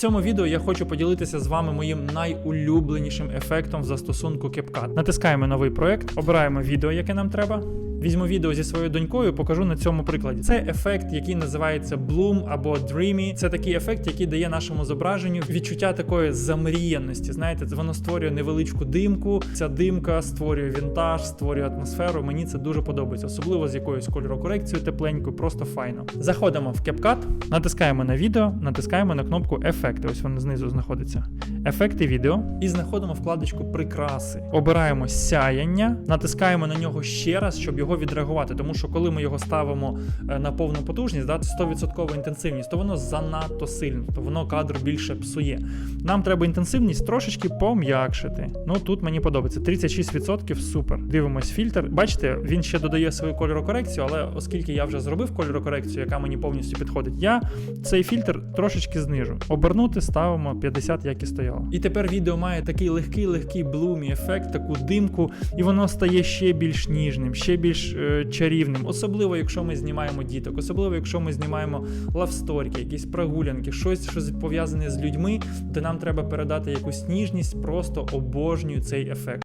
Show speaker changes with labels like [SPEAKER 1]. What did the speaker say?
[SPEAKER 1] Цьому відео я хочу поділитися з вами моїм найулюбленішим ефектом в застосунку CapCut. Натискаємо новий проект, обираємо відео, яке нам треба. Візьму відео зі своєю донькою, покажу на цьому прикладі. Це ефект, який називається Bloom або Dreamy. Це такий ефект, який дає нашому зображенню відчуття такої замріяності. Знаєте, воно створює невеличку димку. Ця димка створює вінтаж, створює атмосферу. Мені це дуже подобається, особливо з якоюсь кольорокорекцією тепленькою, просто файно. Заходимо в CapCut, натискаємо на відео, натискаємо на кнопку Ефекти. Ось воно знизу знаходиться. Ефекти відео. І знаходимо вкладочку Прикраси. Обираємо сяяння, натискаємо на нього ще раз, щоб його відреагувати. Тому що коли ми його ставимо е, на повну потужність, да, 100% інтенсивність, то воно занадто сильно, то воно кадр більше псує. Нам треба інтенсивність трошечки пом'якшити. Ну тут мені подобається 36% супер. Дивимось фільтр. Бачите, він ще додає свою кольорокорекцію, але оскільки я вже зробив кольорокорекцію, яка мені повністю підходить, я цей фільтр трошечки знижу. Обернути ставимо 50, як і стояло. І тепер відео має такий легкий, легкий блумі ефект, таку димку, і воно стає ще більш ніжним, ще більш е, чарівним. Особливо, якщо ми знімаємо діток, особливо, якщо ми знімаємо лавсторіки, якісь прогулянки, щось, що пов'язане з людьми, де нам треба передати якусь ніжність, просто обожнюю цей ефект.